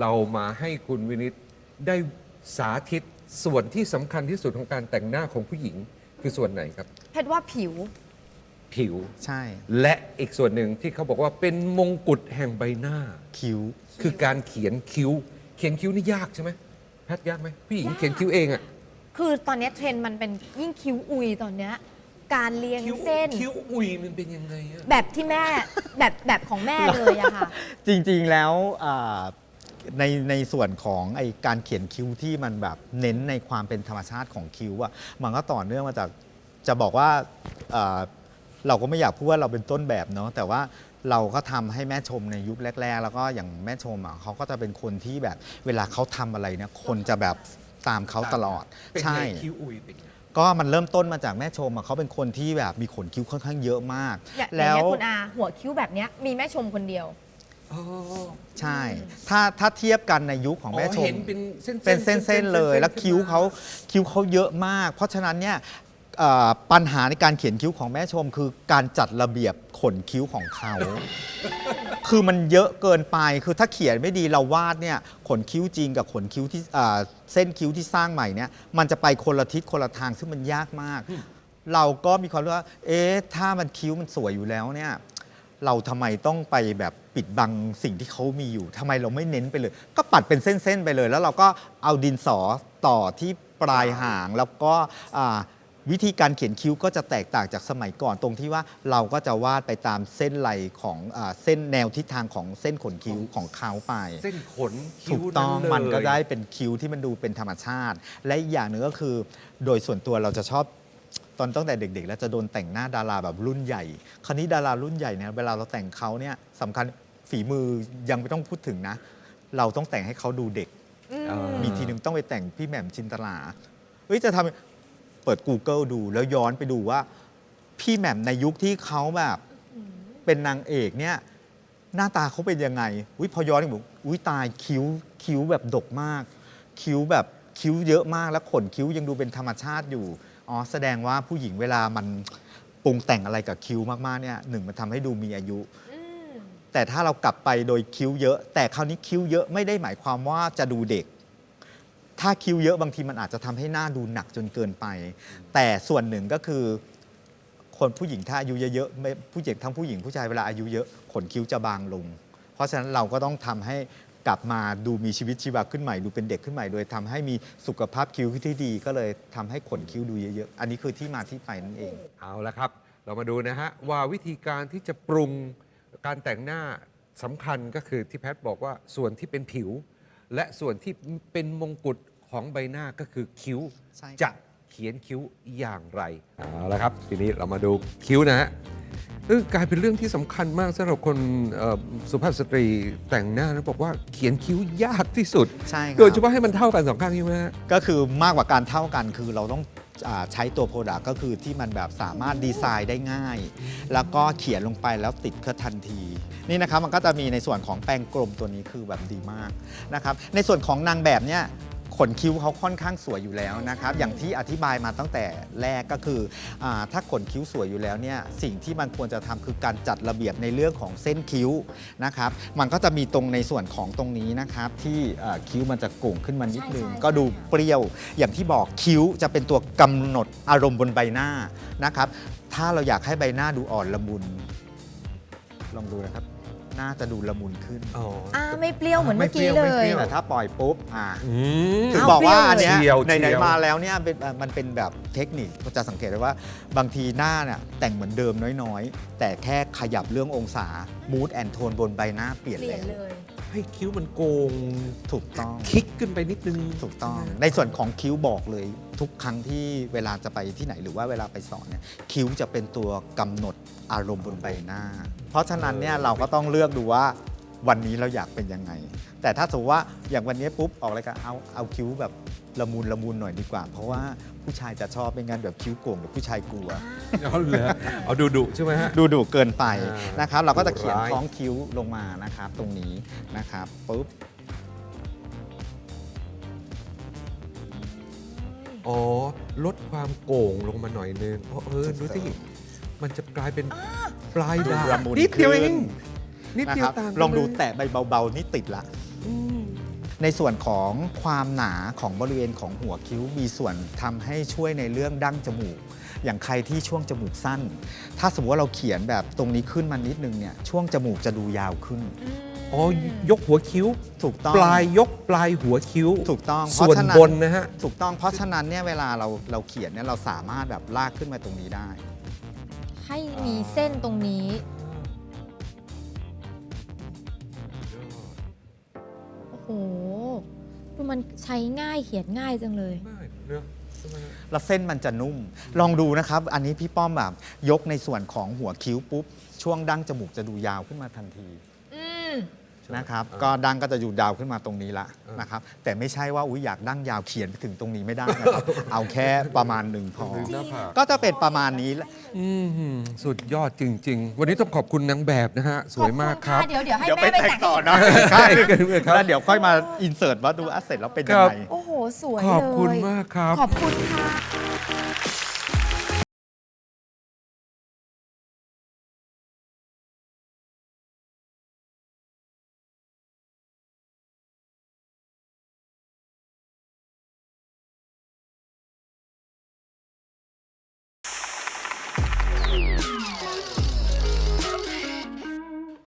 เรามาให้คุณวินิตได้สาธิตส่วนที่สำคัญที่สุดของการแต่งหน้าของผู้หญิงคือส่วนไหนครับ เพชรว่าผิว ผิว ใช่ และอีกส่วนหนึ่งที่เขาบอกว่าเป็นมงกุฎแห่งใบหน้า คิ้ว คือการเขียนคิ้ว เขียนคิ้วนี่ยากใช่ไหมแพทย์ยากไหมผู้หญิงเขียนคิ้วเองอะ คือตอนเนี้ยเทรนด์มันเป็นยิ่งคิ้วอุยตอนเนี้ยการเรียงคิ้วเส้น คิ้วอุยมันเป็นยังไงอะ แบบที่แม่ แบบแบบของแม่เลยอะค่ะ จริงๆ แล้วอ่า ในในส่วนของไอการเขียนคิ้วที่มันแบบเน้นในความเป็นธรรมชาติของคิ้วอะมันก็ต่อเนื่องมาจากจะบอกว่าอ่าเราก็ไม่อยากพูดว่าเราเป็นต้นแบบเนาะแต่ว่าเราก็ทำให้แม่ชมในยุคแรก ๆ แล้วก็อย่างแม่ชมอะเขาก็จะเป็นคนที่แบบเวลาเขาทำอะไรเนี่ยคนจะแบบตามเขาตลอดเป็นใช่ ไงคิ้วอุยเป็นไง ก็มันเริ่มต้นมาจากแม่ชมอะเขาเป็นคนที่แบบมีขนคิ้วค่อนข้างเยอะมาก อย่างอย่างแล้วเงี้ยคุณอาหัวคิ้วแบบเนี้ยมีแม่ชมคนเดียวอ๋อ ใช่ ถ้าถ้าเทียบกันในยุคของแม่ชอ๋อมเห็นเป็นเส้นๆเป็นเส้นๆเลย แล้วคิ้วเขาคิ้วเขาเยอะมาก เพราะฉะนั้นเนี่ยเอ่อปัญหาในการเขียนคิ้วของแม่ชม คือการจัดระเบียบขนคิ้วของเขา คือมันเยอะเกินไป คือถ้าเขียนไม่ดีเราวาดเนี่ยขนคิ้วจริงกับขนคิ้วที่อ่าเส้นคิ้วที่สร้างใหม่เนี่ยมันจะไปคนละทิศคนละทางซึ่งมันยากมาก เราก็มีความรู้ว่า เอ๊ะถ้ามันคิ้วมันสวยอยู่แล้วเนี่ย เราทำไมต้องไปแบบปิดบังสิ่งที่เขามีอยู่ทำไมเราไม่เน้นไปเลย ก็ปัดเป็นเส้นๆไปเลย แล้วเราก็เอาดินสอต่อที่ปลายหางแล้วก็อ่าวิธีการเขียนคิ้วก็จะแตกต่างจากสมัยก่อนตรงที่ว่าเราก็จะวาดไปตามเส้นไหลของอาเส้นแนวทิศทางของเส้นขนคิ้วของเขาไป เส้นขนคิ้ถูวกต้องเลย มันก็ได้เป็นคิ้วที่มันดูเป็นธรรมชาติ และอีกอย่างหนึ่งก็คือ โดยส่วนตัวเราจะชอบ ตอนตั้งแต่เด็ก ๆ แล้วจะโดนแต่งหน้าดาราแบบรุ่นใหญ่ คราวนี้ดารารุ่นใหญ่เนี่ยเวลาเราแต่งเขาเนี่ยสำคัญฝีมือยังไม่ต้องพูดถึงนะ เราต้องแต่งให้เขาดูเด็กอ่ามีทีหนึ่งต้องไปแต่งพี่แหม่มจินตลาเฮ้ยจะทำเปิด Google ดูแล้วย้อนไปดูว่า พี่แหม่มในยุคที่เขาแบบเป็นนางเอกเนี่ย หน้าตาเขาเป็นยังไงอุ้ยพอย้อนไปบอกอุ้ยตายคิ้วคิ้วแบบดกมาก คิ้วแบบคิ้วเยอะมากแล้วขนคิ้วยังดูเป็นธรรมชาติอยู่ อ๋อแสดงว่าผู้หญิงเวลามันปรุงแต่งอะไรกับคิ้วมากๆเนี่ยหนึ่งมันทำให้ดูมีอายุแต่ถ้าเรากลับไปโดยคิ้วเยอะ แต่คราวนี้คิ้วเยอะไม่ได้หมายความว่าจะดูเด็ก ถ้าคิ้วเยอะบางทีมันอาจจะทำให้หน้าดูหนักจนเกินไป แต่ส่วนหนึ่งก็คือ คนผู้หญิงถ้าอายุเยอะๆไม่ผู้หญิงทั้งผู้หญิงผู้ชายเวลาอายุเยอะขนคิ้วจะบางลง เพราะฉะนั้นเราก็ต้องทำให้ กลับมาดูมีชีวิตชีวาขึ้นใหม่ดูเป็นเด็กขึ้นใหม่โดยทำให้มีสุขภาพคิ้วที่ดี ก็เลยทำให้ขนคิ้วดูเยอะๆ อันนี้คือที่มาที่ไปนั่นเอง เอาละครับ เรามาดูนะฮะว่าวิธีการที่จะปรุงการแต่งหน้าสำคัญก็คือที่แพทย์บอกว่าส่วนที่เป็นผิว และส่วนที่เป็นมงกุฎของใบหน้าก็คือคิ้วใช่ครับจะเขียนคิ้วอย่างไรเอาละครับ ทีนี้เรามาดูคิ้วนะฮะ เออกลายเป็นเรื่องที่สำคัญมากสำหรับคนเอ่อสุภาพสตรีแต่งหน้านะบอกว่าเขียนคิ้วยากที่สุด ใช่ครับโดยเฉพาะให้มันเท่ากันสองข้างใช่ไหมฮะก็คือมากกว่าการเท่ากันคือเราต้องอาใช้ตัวโปรดักก็คือที่มันแบบสามารถดีไซน์ได้ง่าย แล้วก็เขียนลงไปแล้วติดเครื่องทันที นี่นะครับมันก็จะมีในส่วนของแปรงกลมตัวนี้คือแบบดีมากนะครับในส่วนของนางแบบเนี่ย ขนคิ้วเขาค่อนข้างสวยอยู่แล้วนะครับ อย่างที่อธิบายมาตั้งแต่แรกก็คืออาถ้าขนคิ้วสวยอยู่แล้วเนี่ยสิ่งที่มันควรจะทำคือการจัดระเบียบในเรื่องของเส้นคิ้วนะครับ มันก็จะมีตรงในส่วนของตรงนี้นะครับ ที่อ่าคิ้วมันจะโก่งขึ้นมานิดนึงใช่ใช่ก็ดูเปรี้ยว อย่างที่บอกคิ้วจะเป็นตัวกำหนดอารมณ์บนใบหน้านะครับ ถ้าเราอยากให้ใบหน้าดูอ่อนละมุนลองดูนะครับห น้าจะดูละมุนขึ้นอ่าไม่เปรี้ยวเหมือนเมื่อกี้ไม่เลเปรี้ยยวไม่เปรี้ยวแต่ถ้าปล่อยปุ๊บอ่าอืมถึงเอาบอกว่าเปรี้ยวอันเนี้ยเฉียว ไหนเฉียวๆมาแล้วเนี่ยเป็นอะมันเป็นแบบเทคนิคก็จะสังเกตได้ว่าบางทีหน้าเนี่ยแต่งเหมือนเดิมน้อยๆ แต่แค่ขยับเรื่ององศา mood and tone บนใบหน้าเปลี่ยนเปลี่ยแล้นวเลย ให้คิ้วมันโกงถูกต้องคิกขึ้นไปนิดนึง ถูกต้อง ในส่วนของคิ้วบอกเลย ทุกครั้งที่เวลาจะไปที่ไหนหรือว่าเวลาไปสอนเนี่ยคิ้วจะเป็นตัวกำหนดอารมณ์บนใบหน้า เพราะฉะนั้นเนี่ยเราก็ต้องเลือกดูว่า วันนี้เราอยากเป็นยังไง แต่ถ้าสมมติว่าอย่างวันนี้ปุ๊บออกรายการเอาเอาคิ้วแบบละมุนละมุนหน่อยดีกว่า เพราะว่าผู้ชายจะชอบเป็นงานแบบคิ้วโก่งเดี๋ยวผู้ชายกลัว เอาเลยเอาดูดุใช่ไหมฮะ ดูดุเกินไปอ่านนะครับ เราก็จะเขียนดุร้ายท้องคิ้วลงมานะครับ ตรงนี้นะครับปุ๊บอ๋อ ลดความโก่งลงมาหน่อยนึงอ๋อเออดูสิมันจะกลายเป็นปลายดาบละมุนนิดเดียวเอขึ้ง นนิดนะเดีคยวรับ ต่างกันลองดูเยแตะใบเบาๆ นี่ติดละ อืม ในส่วนของความหนาของบริเวณของหัวคิ้ว มีส่วนทำให้ช่วยในเรื่องดั้งจมูก อย่างใครที่ช่วงจมูกสั้น ถ้าสมมติว่าเราเขียนแบบตรงนี้ขึ้นมานิดนึงเนี่ยช่วงจมูกจะดูยาวขึ้น อ๋อยกหัวคิ้ว ถูกต้อง ปลายยกปลายหัวคิ้วถูกต้องเพส่ราะวนฉะนั้นบนนะฮะ ถูกต้องเพราะฉะนั้นเนี่ยเวลาเราเราเขียนเนี่ยเราสามารถแบบลากขึ้นมาตรงนี้ได้ ให้มีเส้นตรงนี้ โอ้โหดูมันใช้ง่ายเขียนง่ายจังเลยไม่เนอะใช่ไหมฮะแล้วเส้นมันจะนุ่ม ลองดูนะครับ อันนี้พี่ป้อมแบบยกในส่วนของหัวคิ้วปุ๊บ ช่วงดั้งจมูกจะดูยาวขึ้นมาทันที อืม นะครับอ่าก็ดั้งก็จะอยู่ยาวขึ้นมาตรงนี้ละอ่านนะครับแต่ไม่ใช่ว่าอุ้ยอยากดั้งยาวเขียนไปถึงตรงนี้ไม่ได้นะครับเอาแค่ประมาณหนึ่งพอ หน้าผาก ก็จะเป็นประมาณนี้แหละอืมสุดยอดจริง ๆ วันนี้ต้องขอบคุณนางแบบนะฮะ สวยมากครับ ขอณะเดี๋ยวเดี๋ยวให้เดี๋ยวแม่ไปไปแต่แต่งงต่อให้นะ ใช่ครับแล้วเดี๋ยวค่อยมาอินเสิร์ตว่าดูอัสเสร็จแล้วเป็นยังไง โอ้โห สวยขอบคุณเลยมากครับ ขอบคุณค่ะ